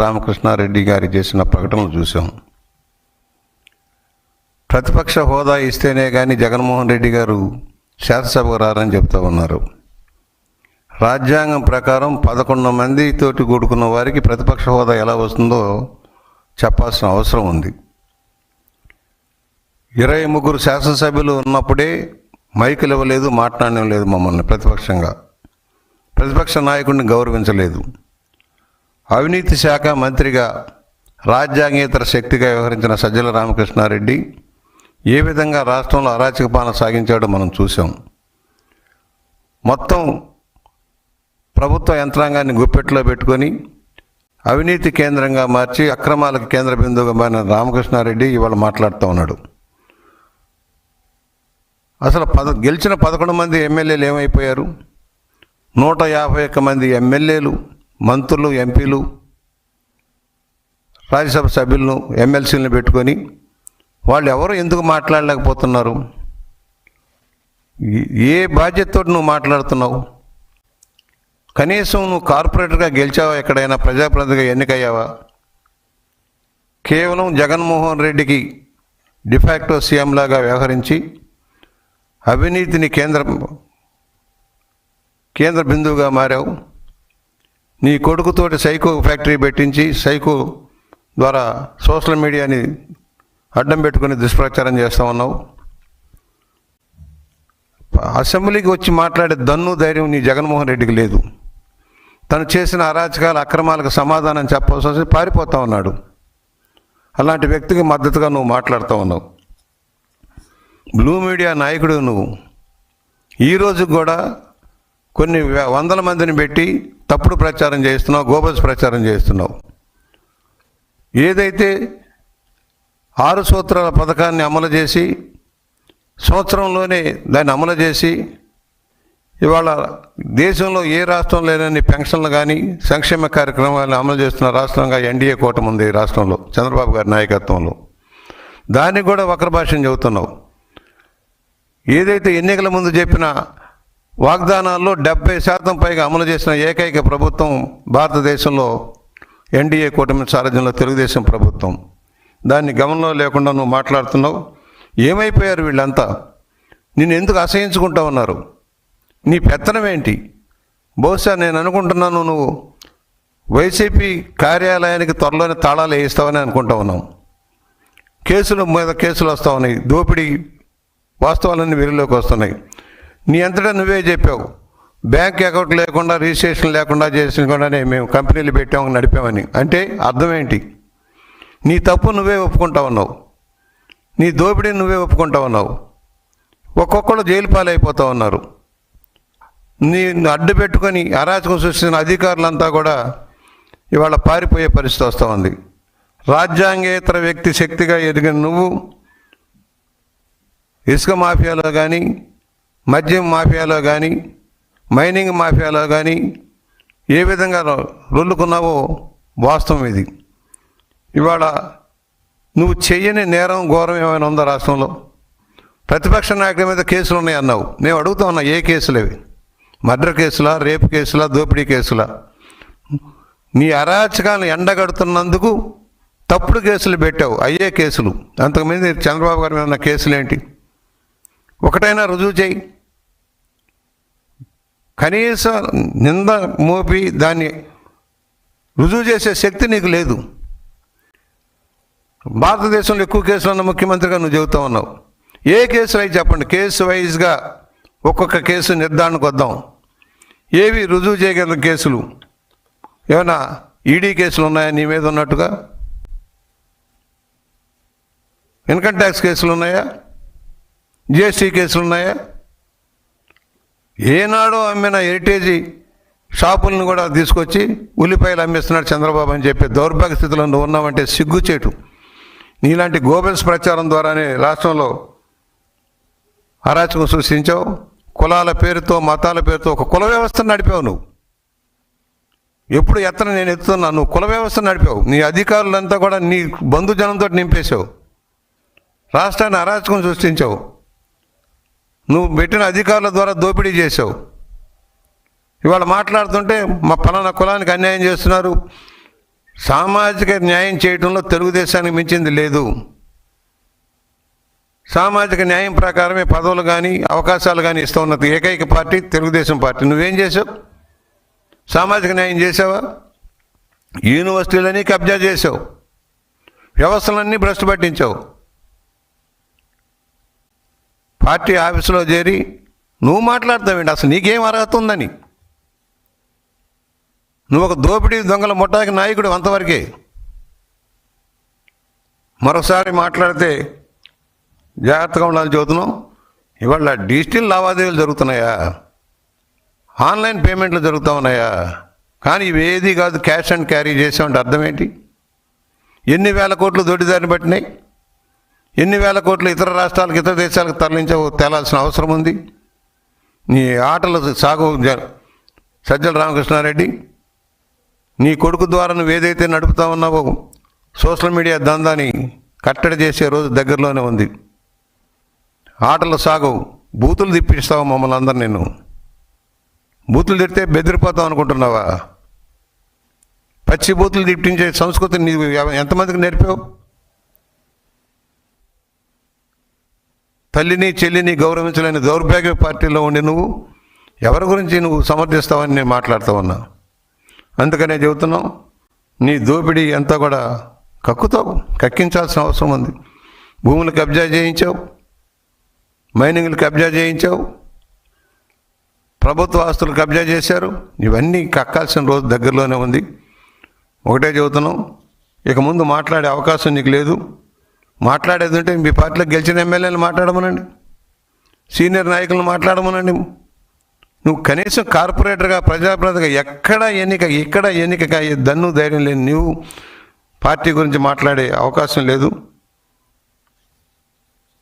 రామకృష్ణారెడ్డి గారి చేసిన ప్రకటనలు చూసాం ప్రతిపక్ష హోదా ఇస్తేనే కానీ జగన్మోహన్ రెడ్డి గారు శాసనసభకు రారని చెప్తా ఉన్నారు. రాజ్యాంగం ప్రకారం పదకొండు మంది తోటి కూడుకున్న వారికి ప్రతిపక్ష హోదా ఎలా వస్తుందో చెప్పాల్సిన అవసరం ఉంది. ఇరవై ముగ్గురు శాసనసభ్యులు ఉన్నప్పుడే మైకులు ఇవ్వలేదు మాట్లాడడం లేదు మమ్మల్ని ప్రతిపక్షంగా. ప్రతిపక్ష నాయకుడిని గౌరవించలేదు. అవినీతి శాఖ మంత్రిగా రాజ్యాంగేతర శక్తిగా వ్యవహరించిన సజ్జల రామకృష్ణారెడ్డి ఏ విధంగా రాష్ట్రంలో అరాచక పాలన సాగించాడో మనం చూసాం మొత్తం ప్రభుత్వ యంత్రాంగాన్ని గుప్పెట్లో పెట్టుకొని అవినీతి కేంద్రంగా మార్చి అక్రమాలకు కేంద్ర బిందువుగా మారిన రామకృష్ణారెడ్డి ఇవాళ మాట్లాడుతూ ఉన్నాడు. అసలు పద గెలిచిన పదకొండు మంది ఎమ్మెల్యేలు ఏమైపోయారు? నూట యాభై ఒక్క మంది ఎమ్మెల్యేలు మంత్రులు ఎంపీలు రాజ్యసభ సభ్యులను ఎమ్మెల్సీలను పెట్టుకొని వాళ్ళు ఎవరు ఎందుకు మాట్లాడలేకపోతున్నారు? ఏ- బాధ్యతతో నువ్వు మాట్లాడుతున్నావు? కనీసం నువ్వు కార్పొరేటర్గా గెలిచావా? ఎక్కడైనా ప్రజాప్రతినిధిగా ఎన్నికయ్యావా? కేవలం జగన్మోహన్ రెడ్డికి డిఫాక్టో సీఎంలాగా వ్యవహరించి అవినీతిని కేంద్ర కేంద్ర బిందువుగా మారావు. నీ కొడుకుతోటి సైకో ఫ్యాక్టరీ పెట్టించి సైకో ద్వారా సోషల్ మీడియాని అడ్డం పెట్టుకుని దుష్ప్రచారం చేస్తూ ఉన్నావు. అసెంబ్లీకి వచ్చి మాట్లాడే దన్ను ధైర్యం నీ జగన్మోహన్ రెడ్డికి లేదు. తను చేసిన అరాచకాల అక్రమాలకు సమాధానం చెప్పవలసి వస్తే పారిపోతా ఉన్నాడు. అలాంటి వ్యక్తికి మద్దతుగా నువ్వు మాట్లాడుతూ ఉన్నావు. బ్లూ మీడియా నాయకుడు నువ్వు. ఈరోజు కూడా కొన్ని వందల మందిని పెట్టి తప్పుడు ప్రచారం చేస్తున్నావు గోబల్స్ ప్రచారం చేస్తున్నావు. ఏదైతే ఆరు సూత్రాల పథకాన్ని అమలు చేసి సంవత్సరంలోనే దాన్ని అమలు చేసి ఇవాళ దేశంలో ఏ రాష్ట్రం లేనన్ని పెన్షన్లు కానీ సంక్షేమ కార్యక్రమాలను అమలు చేస్తున్న రాష్ట్రంగా ఎన్డీఏ కూటమి ఉంది ఈ రాష్ట్రంలో చంద్రబాబు గారి నాయకత్వంలో. దానికి కూడా వక్ర భాషను చెబుతున్నావు. ఏదైతే ఎన్నికల ముందు చెప్పిన వాగ్దానాల్లో డెబ్బై శాతం పైగా అమలు చేసిన ఏకైక ప్రభుత్వం భారతదేశంలో ఎన్డీఏ కూటమి సారథ్యంలో తెలుగుదేశం ప్రభుత్వం. దాన్ని గమనంలో లేకుండా నువ్వు మాట్లాడుతున్నావు. ఏమైపోయారు వీళ్ళంతా? నిన్ను ఎందుకు అసహించుకుంటా ఉన్నారు? నీ పెత్తనం ఏంటి? బహుశా నేను అనుకుంటున్నాను నువ్వు వైసీపీ కార్యాలయానికి త్వరలోనే తాళాలు వేయిస్తావని అనుకుంటా ఉన్నాం కేసుల మీద కేసులు వస్తూ ఉన్నాయి. దోపిడీ వాస్తవాలన్నీ వెలుగులోకి వస్తున్నాయి. నీ అంతటా నువ్వే చెప్పావు. బ్యాంక్ అకౌంట్ లేకుండా రిజిస్ట్రేషన్ లేకుండా చేసినకుండానే మేము కంపెనీలు పెట్టాము నడిపామని. అంటే అర్థం ఏంటి? నీ తప్పు నువ్వే ఒప్పుకుంటా ఉన్నావు. నీ దోపిడీ నువ్వే ఒప్పుకుంటా ఉన్నావు. ఒక్కొక్కరు జైలు పాలైపోతూ ఉన్నారు. నీ అడ్డు పెట్టుకొని అరాచకం సృష్టించిన అధికారులంతా కూడా ఇవాళ పారిపోయే పరిస్థితి వస్తూ ఉంది. రాజ్యాంగేతర వ్యక్తి శక్తిగా ఎదిగిన నువ్వు ఇసుక మాఫియాలో కానీ మద్యం మాఫియాలో కానీ మైనింగ్ మాఫియాలో కానీ ఏ విధంగా రొ- రొల్లుకున్నావో వాస్తవం ఇది. ఇవాళ నువ్వు చెయ్యని నేరం ఘోరం ఏమైనా ఉందా రాష్ట్రంలో? ప్రతిపక్ష నాయకుల మీద కేసులు ఉన్నాయి అన్నావు. మేము అడుగుతా ఉన్నా ఏ కేసులు అవి మర్డర్ కేసులా రేపు కేసులా దోపిడీ కేసులా? నీ అరాచకాలను ఎండగడుతున్నందుకు తప్పుడు కేసులు పెట్టావు అయ్యే కేసులు. అంతకుమంది చంద్రబాబు గారి మీద ఉన్న కేసులు ఏంటి ఒకటైనా రుజువు చేయి కనీస నింద మోపి దాన్ని రుజువు చేసే శక్తి నీకు లేదు. భారతదేశంలో ఎక్కువ కేసులు ఉన్న ముఖ్యమంత్రిగా నువ్వు చెబుతా ఉన్నావు. ఏ కేసులు అయితే చెప్పండి. కేసు వైజ్గా ఒక్కొక్క కేసు నిర్ధారణకు వద్దాం. ఏవి రుజువు చేయగల కేసులు? ఏమైనా ఈడీ కేసులు ఉన్నాయా నీ మీద ఉన్నట్టుగా? ఇన్కమ్ ట్యాక్స్ కేసులు ఉన్నాయా? జిఎస్టీ కేసులు ఉన్నాయా? ఏనాడో అమ్మిన హెరిటేజీ షాపులను కూడా తీసుకొచ్చి ఉల్లిపాయలు అమ్మేస్తున్నాడు చంద్రబాబు అని చెప్పి దౌర్భాగ్య స్థితిలో నువ్వు ఉన్నావంటే సిగ్గుచేటు నీలాంటి గోబెల్స్ ప్రచారం ద్వారానే రాష్ట్రంలో అరాచకం సృష్టించావు. కులాల పేరుతో మతాల పేరుతో ఒక కుల వ్యవస్థను నడిపావు నువ్వు. ఎప్పుడు ఎత్తన నేను ఎత్తుతున్నా నువ్వు కుల వ్యవస్థ నడిపావు. నీ అధికారులంతా కూడా నీ బంధుజనంతో నింపేశావు. రాష్ట్రాన్ని అరాచకం సృష్టించావు. నువ్వు పెట్టిన అధికారుల ద్వారా దోపిడీ చేసావు ఇవాళ మాట్లాడుతుంటే మా పలానా కులానికి అన్యాయం చేస్తున్నారు. సామాజిక న్యాయం చేయడంలో తెలుగుదేశానికి మించింది లేదు. సామాజిక న్యాయం ప్రకారమే పదవులు కానీ అవకాశాలు కానీ ఇస్తూ ఉన్నది. ఏకైక పార్టీ తెలుగుదేశం పార్టీ. నువ్వేం చేసావు సామాజిక న్యాయం చేసావా యూనివర్సిటీలని కబ్జా చేసావు వ్యవస్థలన్నీ భ్రష్టు పట్టించావు. పార్టీ ఆఫీసులో చేరి నువ్వు మాట్లాడతావేంటి? అసలు నీకేం అర్హత ఉందని? నువ్వు ఒక దోపిడీ దొంగల ముఠాకి నాయకుడు అంతవరకే. మరోసారి మాట్లాడితే జాగ్రత్తగా ఉండాలని చెబుతున్నాం ఇవాళ డిజిటల్ లావాదేవీలు జరుగుతున్నాయా? ఆన్లైన్ పేమెంట్లు జరుగుతూ ఉన్నాయా? కానీ ఇవి ఏది కాదు క్యాష్ అండ్ క్యారీ చేసామంటే అర్థం ఏంటి? ఎన్ని వేల కోట్లు దొడ్డిదారిని పట్టినాయి? ఎన్ని వేల కోట్లు ఇతర రాష్ట్రాలకు ఇతర దేశాలకు తరలించ తేలాల్సిన అవసరం ఉంది. నీ ఆటలు సాగు జ- సజ్జల రామకృష్ణారెడ్డి నీ కొడుకు ద్వారా నువ్వు ఏదైతే నడుపుతా ఉన్నావో సోషల్ మీడియా దందాని కట్టడి చేసే రోజు దగ్గరలోనే ఉంది. ఆటలు సాగు బూతులు తిప్పిస్తావు మమ్మల్ని అందరు నేను. బూతులు తిడితే బెదిరిపోతావు అనుకుంటున్నావా? పచ్చి బూతులు తిప్పించే సంస్కృతిని నీవు ఎంతమందికి నేర్పావు? తల్లిని చెల్లిని గౌరవించలేని దౌర్భాగ్య పార్టీలో ఉండి నువ్వు ఎవరి గురించి నువ్వు సమర్థిస్తావని నేను మాట్లాడుతూ ఉన్నా. అందుకనే చెబుతున్నాం నీ దోపిడీ అంతా కూడా కక్కుతావు కక్కించాల్సిన అవసరం ఉంది. భూములు కబ్జా చేయించావు మైనింగ్లు కబ్జా చేయించావు ప్రభుత్వ ఆస్తులు కబ్జా చేశారు ఇవన్నీ కక్కాల్సిన రోజు దగ్గరలోనే ఉంది. ఒకటే చెబుతున్నాం ఇక ముందు మాట్లాడే అవకాశం నీకు లేదు. మాట్లాడేది ఉంటే మీ పార్టీలో గెలిచిన ఎమ్మెల్యేలు మాట్లాడమనండి. సీనియర్ నాయకులను మాట్లాడమనండి. నువ్వు కనీసం కార్పొరేటర్గా ప్రజాప్రతిగా ఎక్కడ ఎన్నిక ఇక్కడ ఎన్నిక దన్ను ధైర్యం లేని నువ్వు పార్టీ గురించి మాట్లాడే అవకాశం లేదు.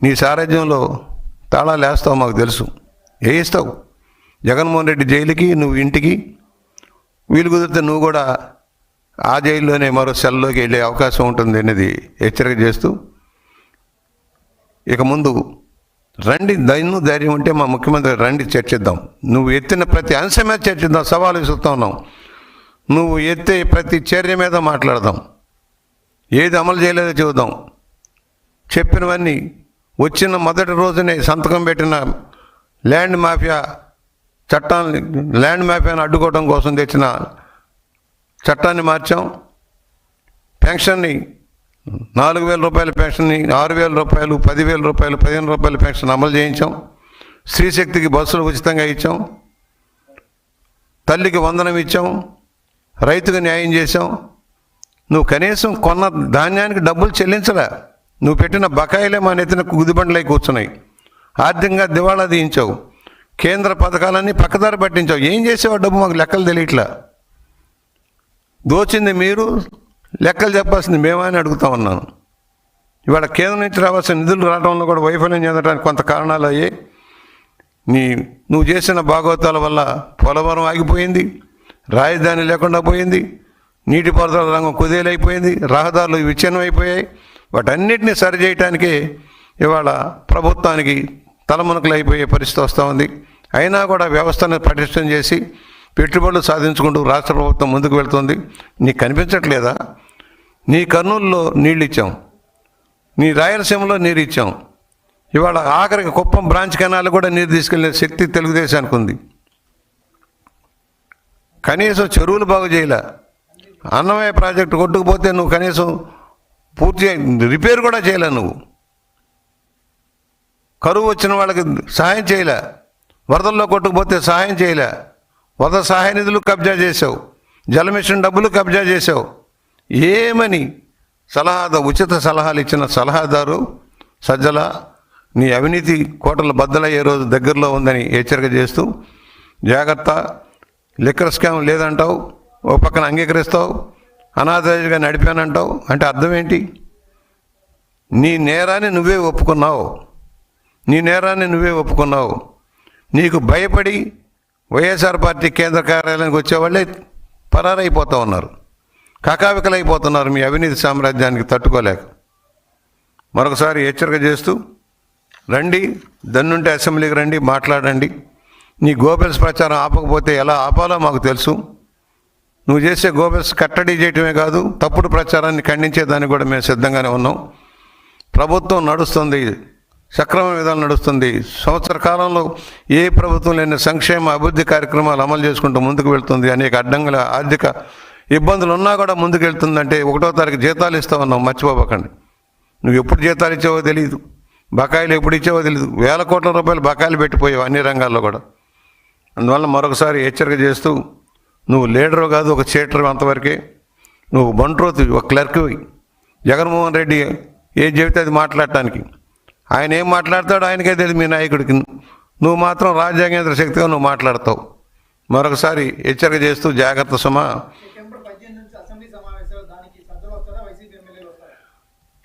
నీ సారథ్యంలో తాళాలు వేస్తావు మాకు తెలుసు. వేయిస్తావు జగన్మోహన్ రెడ్డి జైలుకి నువ్వు ఇంటికి. వీలు కుదిరితే నువ్వు కూడా ఆ జైల్లోనే మరో సెల్లోకి వెళ్ళే అవకాశం ఉంటుంది అనేది హెచ్చరిక చేస్తూ ఇక ముందు రండి దయను ధైర్యం ఉంటే మా ముఖ్యమంత్రి రండి చర్చిద్దాం. నువ్వు ఎత్తిన ప్రతి అంశం మీద చర్చిద్దాం సవాలు ఇస్తూ ఉన్నాం. నువ్వు ఎత్తే ప్రతి చర్య మీద మాట్లాడదాం. ఏది అమలు చేయలేదో చూద్దాం. చెప్పినవన్నీ వచ్చిన మొదటి రోజునే సంతకం పెట్టిన ల్యాండ్ మాఫియా చట్టాన్ని ల్యాండ్ మాఫియాను అడ్డుకోవడం కోసం తెచ్చిన చట్టాన్ని మార్చాం. పెన్షన్ని నాలుగు వేల రూపాయల పెన్షన్ని ఆరు వేల రూపాయలు పదివేల రూపాయలు పదిహేను రూపాయల పెన్షన్ అమలు చేయించాం. స్త్రీశక్తికి బస్సులు ఉచితంగా ఇచ్చాం. తల్లికి వందనం ఇచ్చాం. రైతుకు న్యాయం చేశాం. నువ్వు కనీసం కొన్న ధాన్యానికి డబ్బులు చెల్లించలే. నువ్వు పెట్టిన బకాయిలే మా నెత్తిన గుదిబండలై కూర్చున్నాయి. ఆర్థికంగా దివాళా తీయించావు. కేంద్ర పథకాలన్నీ పక్కదారి పట్టించావు. ఏం చేసావు డబ్బు మాకు లెక్కలు తెలియట్లా? దోచింది మీరు లెక్కలు చెప్పాల్సింది మేమని అడుగుతా ఉన్నాను. ఇవాళ కేంద్రం నుంచి రావాల్సిన నిధులు రావడంలో కూడా వైఫల్యం చెందడానికి కొంత కారణాలు అయ్యాయి. నీ నువ్వు చేసిన భాగవతాల వల్ల పోలవరం ఆగిపోయింది రాజధాని లేకుండా పోయింది నీటిపారుదల రంగం కుదేలైపోయింది రహదారులు విచ్ఛిన్నం అయిపోయాయి వాటన్నిటిని సరిచేయటానికే ఇవాళ ప్రభుత్వానికి తలమునకలు అయిపోయే పరిస్థితి వస్తూ ఉంది. అయినా కూడా వ్యవస్థను పటిష్టం చేసి పెట్టుబడులు సాధించుకుంటూ రాష్ట్ర ప్రభుత్వం ముందుకు వెళ్తుంది. నీకు కనిపించట్లేదా? నీ కర్నూలులో నీళ్ళు ఇచ్చాం నీ రాయలసీమలో నీరు ఇచ్చాం ఇవాళ ఆఖరికి కుప్పం బ్రాంచ్ కెనాల్ కూడా నీరు తీసుకెళ్ళే శక్తి తెలుగుదేశానికి ఉంది. కనీసం చెరువులు బాగు చేయలే. అన్నమయ్య ప్రాజెక్టు కొట్టుకుపోతే నువ్వు కనీసం పూర్తి రిపేర్ కూడా చేయలే నువ్వు. కరువు వచ్చిన వాళ్ళకి సహాయం చేయలే. వరదల్లో కొట్టుకుపోతే సహాయం చేయలే. వరద సహాయ నిధులు కబ్జా చేసావు జలమిషన్ డబ్బులు కబ్జా చేసావు ఏమని సలహాద ఉచిత సలహాలు ఇచ్చిన సలహాదారు సజ్జల నీ అవినీతి కోటలు బద్దలయ్యే రోజు దగ్గరలో ఉందని హెచ్చరిక చేస్తూ జాగ్రత్త లిక్కర్ స్కామ్ లేదంటావు ఓ పక్కన అంగీకరిస్తావు అనాథగా నడిపానంటావు అంటే అర్థం ఏంటి? నీ నేరాన్ని నువ్వే ఒప్పుకున్నావు. నీ నేరాన్ని నువ్వే ఒప్పుకున్నావు. నీకు భయపడి వైఎస్ఆర్ పార్టీ కేంద్ర కార్యాలయానికి వచ్చేవాళ్ళే పరారైపోతూ ఉన్నారు. కకావికలైపోతున్నారు మీ అవినీతి సామ్రాజ్యానికి తట్టుకోలేక. మరొకసారి హెచ్చరిక చేస్తూ రండి దన్నుంటే అసెంబ్లీకి రండి మాట్లాడండి. నీ గోపెల్స్ ప్రచారం ఆపకపోతే ఎలా ఆపాలో మాకు తెలుసు. నువ్వు చేసే గోబెల్స్ కట్టడి చేయటమే కాదు తప్పుడు ప్రచారాన్ని ఖండించేదానికి కూడా మేము సిద్ధంగానే ఉన్నాం. ప్రభుత్వం నడుస్తుంది సక్రమ విధానం నడుస్తుంది. సంవత్సర కాలంలో ఏ ప్రభుత్వం లేని సంక్షేమ అభివృద్ధి కార్యక్రమాలు అమలు చేసుకుంటూ ముందుకు వెళ్తుంది. అనేక అడ్డంకుల ఆర్థిక ఇబ్బందులు ఉన్నా కూడా ముందుకెళ్తుందంటే ఒకటో తారీఖు జీతాలు ఇస్తా ఉన్నాం మర్చిపోబకండి. నువ్వు ఎప్పుడు జీతాలు ఇచ్చావో తెలియదు బకాయిలు ఎప్పుడు ఇచ్చావో తెలియదు వేల కోట్ల రూపాయలు బకాయిలు పెట్టిపోయావు అన్ని రంగాల్లో కూడా. అందువల్ల మరొకసారి హెచ్చరిక చేస్తూ నువ్వు లీడరు కాదు ఒక చీటరు అంతవరకే. నువ్వు బంట్రోతు ఒక క్లర్క్వి జగన్మోహన్ రెడ్డి ఏం చెబితే అది మాట్లాడటానికి. ఆయన ఏం మాట్లాడతాడో ఆయనకే తెలియదు మీ నాయకుడికి. నువ్వు మాత్రం రాజ్యాంగేంద్ర శక్తిగా నువ్వు మాట్లాడతావు. మరొకసారి హెచ్చరిక చేస్తూ జాగ్రత్త సుమా సెప్టెంబర్ పద్దెనిమిది నుంచి అసెంబ్లీ సమావేశాలు దానికి సజ్జలు వస్తారా వైసీపీ ఎమ్మెల్యేలు వస్తారా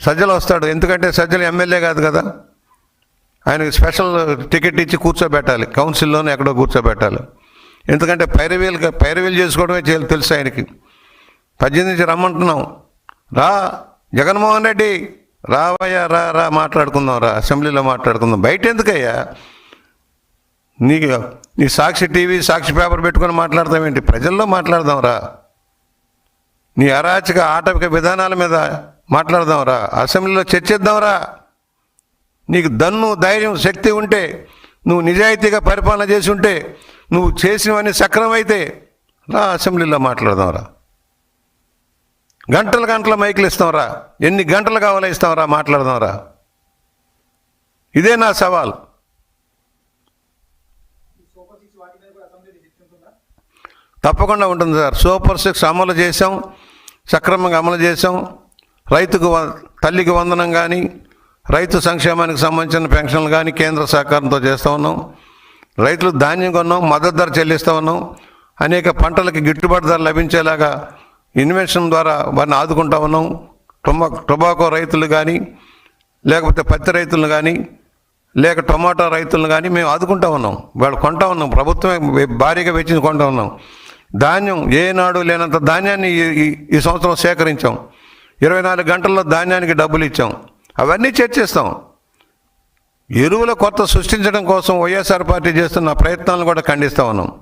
సజ్జలు వస్తాడు. ఎందుకంటే సజ్జలు ఎమ్మెల్యే కాదు కదా. ఆయనకి స్పెషల్ టికెట్ ఇచ్చి కూర్చోబెట్టాలి. కౌన్సిల్లోనే ఎక్కడో కూర్చోబెట్టాలి. ఎందుకంటే పైరవీలు పైరవీలు చేసుకోవడమే చేయాలి తెలుసు ఆయనకి. పద్దెనిమిది నుంచి రమ్మంటున్నాం. రా జగన్మోహన్ రెడ్డి. రావయ్యా రా రా మాట్లాడుకుందాం రా. అసెంబ్లీలో మాట్లాడుకుందాం. బయట ఎందుకయ్యా? నీకు నీ సాక్షి టీవీ సాక్షి పేపర్ పెట్టుకొని మాట్లాడతామేంటి ప్రజల్లో మాట్లాడదాం రా. నీ అరాచక ఆటవిక విధానాల మీద మాట్లాడదాంరా. అసెంబ్లీలో చర్చిద్దాంరా. నీకు దన్ను ధైర్యం శక్తి ఉంటే నువ్వు నిజాయితీగా పరిపాలన చేసి ఉంటే నువ్వు చేసినవన్నీ సక్రమైతే రా అసెంబ్లీలో మాట్లాడదాం రా గంటల గంటల మైకులు ఇస్తాంరా. ఎన్ని గంటలు కావాలో ఇస్తాంరా మాట్లాడదాంరా. ఇదే నా సవాల్. తప్పకుండా ఉంటుంది సార్. సూపర్ సిక్స్ అమలు చేసాం సక్రమంగా అమలు చేసాం రైతుకు వ- తల్లికి వందనం కానీ రైతు సంక్షేమానికి సంబంధించిన పెన్షన్లు కానీ కేంద్ర సహకారంతో చేస్తూ ఉన్నాం. రైతులు ధాన్యం కొన్నాం మద్దతు ధర చెల్లిస్తూ ఉన్నాం. అనేక పంటలకు గిట్టుబాటు ధర లభించేలాగా ఇన్వెన్షన్ ద్వారా వారిని ఆదుకుంటా ఉన్నాం. టొమా టొబాకో రైతులు కానీ లేకపోతే పత్తి రైతులను కానీ లేక టొమాటో రైతులను కానీ మేము ఆదుకుంటా ఉన్నాం. వాళ్ళు కొంటా ఉన్నాం. ప్రభుత్వమే భారీగా వెచ్చించి కొంటా ఉన్నాం. ధాన్యం ఏనాడు లేనంత ధాన్యాన్ని ఈ- ఈ సంవత్సరం సేకరించాం. ఇరవై నాలుగు గంటల్లో ధాన్యానికి డబ్బులు ఇచ్చాం. అవన్నీ చర్చిస్తాం. ఎరువుల కొత్త సృష్టించడం కోసం వైఎస్ఆర్ పార్టీ చేస్తున్న ప్రయత్నాలను కూడా ఖండిస్తూ ఉన్నాం.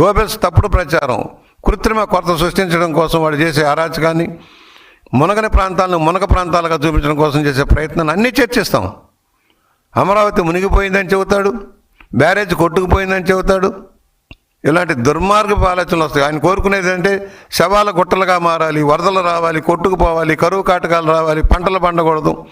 గోబెల్స్ తప్పుడు ప్రచారం. కృత్రిమ కొరత సృష్టించడం కోసం వాడు చేసే అరాచకాన్ని మునగని ప్రాంతాలను మునగ ప్రాంతాలుగా చూపించడం కోసం చేసే ప్రయత్నాన్ని అన్నీ చర్చిస్తాం. అమరావతి మునిగిపోయిందని చెబుతాడు. బ్యారేజ్ కొట్టుకుపోయిందని చెబుతాడు. ఇలాంటి దుర్మార్గపు ఆలోచనలు వస్తాయి. ఆయన కోరుకునేది అంటే శవాల గుట్టలుగా మారాలి వరదలు రావాలి కొట్టుకుపోవాలి కరువు కాటకాలు రావాలి పంటలు పండకూడదు.